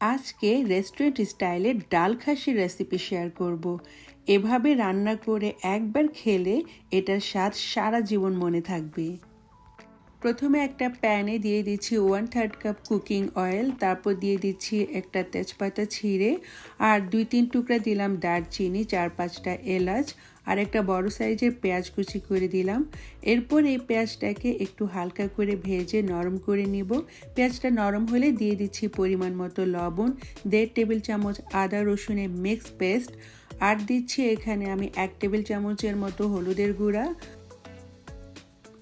আজকে রেস্টুরেন্ট স্টাইলে ডাল খাসির রেসিপি শেয়ার করব। এভাবে রান্না করে একবার খেলে এটার স্বাদ সারা জীবন মনে থাকবে প্রথমে একটা প্যানে দিয়ে দিচ্ছি one third cup cooking oil তারপর দিয়ে দিচ্ছি একটা তেজপাতা ছিঁড়ে, আর দুই তিন টুকরা দিলাম দারচিনি, চার পাঁচটা এলাচ আর একটা বড় সাইজের পেঁয়াজ কুচি করে দিলাম। এরপর এই পেঁয়াজটাকে একটু হালকা করে ভেজে নরম করে নিব। পেঁয়াজটা নরম হলে দিয়ে দিচ্ছি পরিমাণ মতো লবণ, দেড় টেবিল চামচ আদা রসুনের মিক্স পেস্ট, আর দিচ্ছি এখানে আমি এক টেবিল চামচের মতো হলুদের গুঁড়া,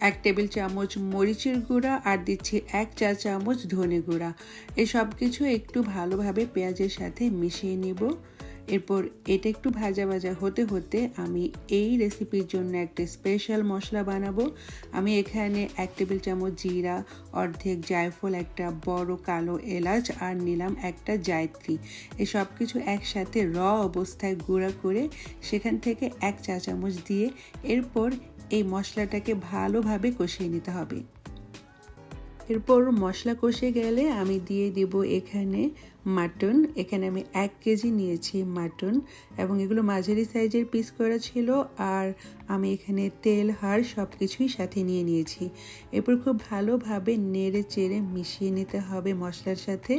এক টেবিল চামচ মরিচের গুঁড়া, আর দিচ্ছি এক চা চামচ ধনে গুঁড়া। এই সব কিছু একটু ভালোভাবে পেঁয়াজের সাথে মিশিয়ে নিব। এরপর এটা একটু ভাজা ভাজা হতে হতে আমি এই রেসিপির জন্য একটা স্পেশাল মশলা বানাবো। আমি এখানে এক টেবিল চামচ জিরা, অর্ধেক জায়ফল, একটা বড় কালো এলাচ আর নিলাম একটা জায়ত্রী। এই সব কিছু একসাথে র অবস্থায় গুঁড়া করে সেখান থেকে এক চা চামচ দিয়ে এরপর এই মশলাটাকে ভালোভাবে কষিয়ে নিতে হবে। এরপর মশলা কষে গেলে আমি দিয়ে দেব এখানে মাটন। এখানে আমি এক কেজি নিয়েছি মাটন এবং এগুলো মাঝারি সাইজের পিস করা ছিল আর আমি এখানে তেল হার সব কিছুই সাথে নিয়ে নিয়েছি। এরপর খুব ভালোভাবে নেড়ে চেড়ে মিশিয়ে নিতে হবে মশলার সাথে।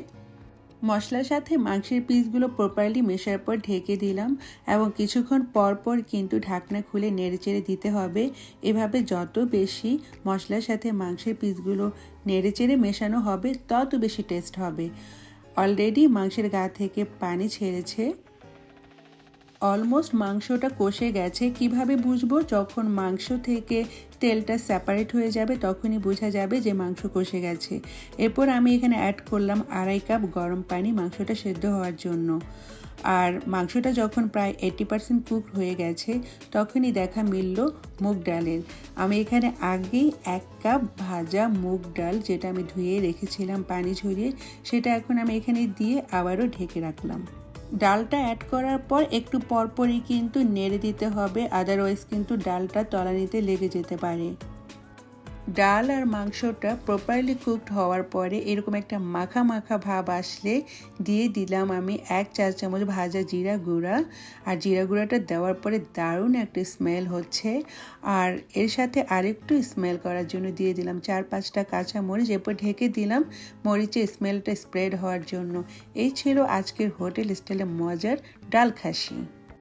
মশলার সাথে মাংসের পিসগুলো প্রপারলি মেশার পর ঢেকে দিলাম এবং কিছুক্ষণ পর পর কিন্তু ঢাকনা খুলে নেড়েচেড়ে দিতে হবে। এভাবে যত বেশি মশলার সাথে মাংসের পিসগুলো নেড়েচেড়ে মেশানো হবে, তত বেশি টেস্ট হবে। অলরেডি মাংসের গা থেকে পানি ছেড়েছে। অলমোস্ট মাংসটা কষে গেছে। কীভাবে বুঝব? যখন মাংস থেকে তেলটা সেপারেট হয়ে যাবে, তখনই বোঝা যাবে যে মাংস কষে গেছে। এরপর আমি এখানে অ্যাড করলাম আড়াই কাপ গরম পানি মাংসটা সেদ্ধ হওয়ার জন্য। আর মাংসটা যখন প্রায় এইটি পার্সেন্ট কুক হয়ে গেছে, তখনই দেখা মিলল মুগ ডালের। আমি এখানে আগেই এক কাপ ভাজা মুগ ডাল যেটা আমি ধুয়ে রেখেছিলাম পানি ঝরিয়ে, সেটা এখন আমি এখানে দিয়ে আবারও ঢেকে রাখলাম। ডালটা অ্যাড করার পর একটু পরপরই কিন্তু নেড়ে দিতে হবে আদারওয়াইজ কিন্তু ডালটা তলানিতে লেগে যেতে পারে। ডাল আর মাংসটা প্রপারলি কুকড হওয়ার পরে এরকম একটা মাখা মাখা ভাব আসলে দিয়ে দিলাম আমি এক চা চামচ ভাজা জিরা গুঁড়া। আর জিরা গুঁড়াটা দেওয়ার পরে দারুণ একটা স্মেল হচ্ছে। আর এর সাথে আরেকটু স্মেল করার জন্য দিয়ে দিলাম চার পাঁচটা কাঁচা মরিচ এরপর ঢেকে দিলাম মরিচের স্মেলটা স্প্রেড হওয়ার জন্য। এই ছিল আজকের হোটেল স্টাইলে মজার ডাল খাসি।